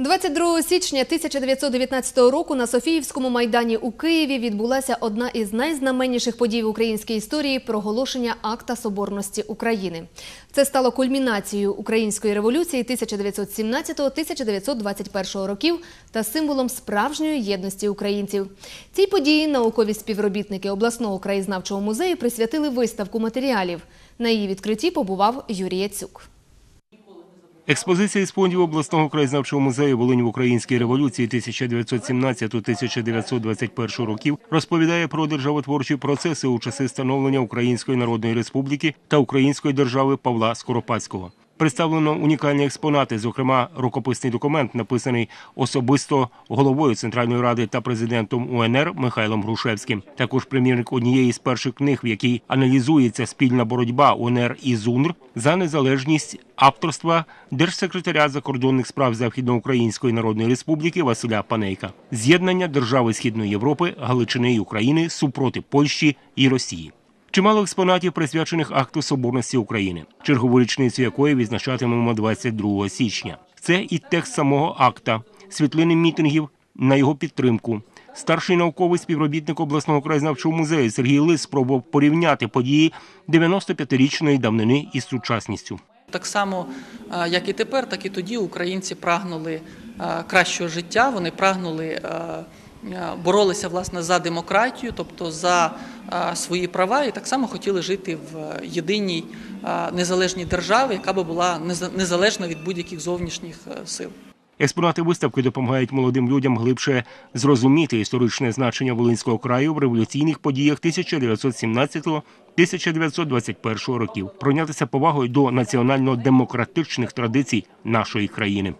22 січня 1919 року на Софіївському майдані у Києві відбулася одна із найзнаменніших подій в українській історії проголошення акта соборності України. Це стало кульмінацією української революції 1917-1921 років та символом справжньої єдності українців. Цій події наукові співробітники обласного краєзнавчого музею присвятили виставку матеріалів. На її відкритті побував Юрій Яцюк. Експозиція із фондів обласного краєзнавчого музею Волинь в українській революції 1917-1921 років розповідає про державотворчі процеси у часи становлення Української Народної Республіки та Української держави Павла Скоропадського. Представлено унікальні експонати, зокрема рукописний документ, написаний особисто головою Центральної ради та президентом УНР Михайлом Грушевським. Також примірник однієї з перших книг, в якій аналізується спільна боротьба УНР і ЗУНР за незалежність авторства держсекретаря закордонних справ Західноукраїнської Народної Республіки Василя Панейка, з'єднання держави Східної Європи, Галичини і України супроти Польщі і Росії. Чимало експонатів присвячених акту соборності України, чергову річницю якої відзначатимемо 22 січня. Це і текст самого акта, світлини мітингів на його підтримку. Старший науковий співробітник обласного краєзнавчого музею Сергій Лис спробував порівняти події 95-річної давнини із сучасністю. Так само, е, як і тепер, так і тоді українці прагнули е, кращого життя. Вони прагнули е, боролися власне за демократію, тобто за е, свої права, і так само хотіли жити в єдиній е, незалежній державі, яка би була неза- незалежна від будь-яких зовнішніх е, сил. Експонати виставки допомагають молодим людям глибше зрозуміти історичне значення Волинського краю в революційних подіях 1917-1921 років, пройнятися повагою до національно-демократичних традицій нашої країни.